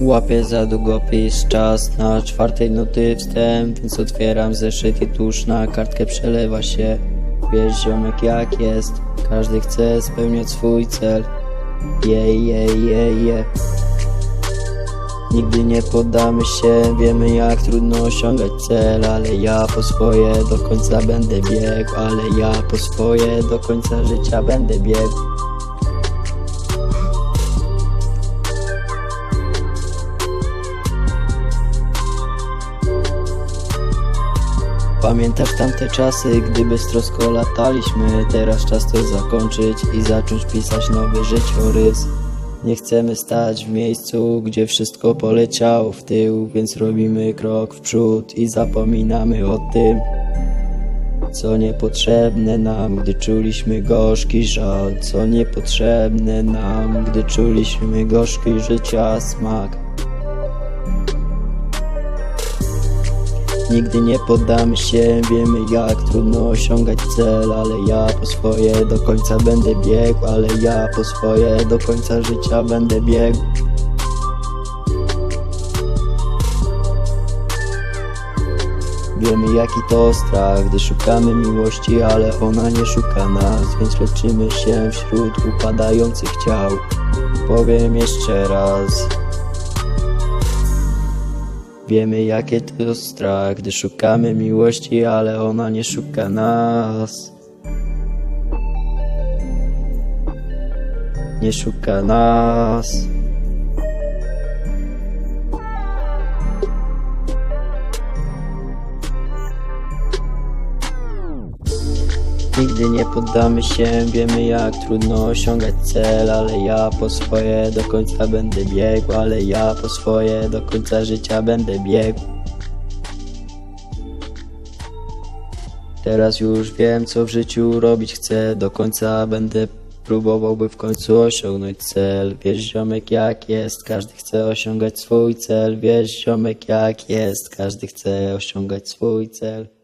Łapię za długopis, czas na czwartej nuty wstęp, więc otwieram zeszyt i tuż na kartkę przelewa się. Wiesz ziomek jak jest, każdy chce spełniać swój cel. Jej, jej, jej, je. Nigdy nie poddamy się, wiemy jak trudno osiągać cel, ale ja po swoje do końca będę biegł, ale ja po swoje do końca życia będę biegł. Pamiętasz tamte czasy, gdy beztrosko lataliśmy? Teraz czas to zakończyć i zacząć pisać nowy życiorys. Nie chcemy stać w miejscu, gdzie wszystko poleciało w tył Więc robimy krok w przód i zapominamy o tym co niepotrzebne nam, gdy czuliśmy gorzki żal. Co niepotrzebne nam, gdy czuliśmy gorzki życia smak Nigdy nie poddamy się, wiemy jak trudno osiągać cel Ale ja po swoje do końca będę biegł Ale ja po swoje do końca życia będę biegł. Wiemy jaki to strach, gdy szukamy miłości, ale ona nie szuka nas Więc leczymy się wśród upadających ciał. Powiem jeszcze raz Wiemy jakie to strach, gdy szukamy miłości, ale ona nie szuka nas. Nie szuka nas. Nigdy nie poddamy się, wiemy jak trudno osiągać cel Ale ja po swoje do końca będę biegł Ale ja po swoje do końca życia będę biegł. Teraz już wiem co w życiu robić chcę Do końca będę próbował by w końcu osiągnąć cel. Wiesz ziomek jak jest, każdy chce osiągać swój cel. Wiesz ziomek jak jest, każdy chce osiągać swój cel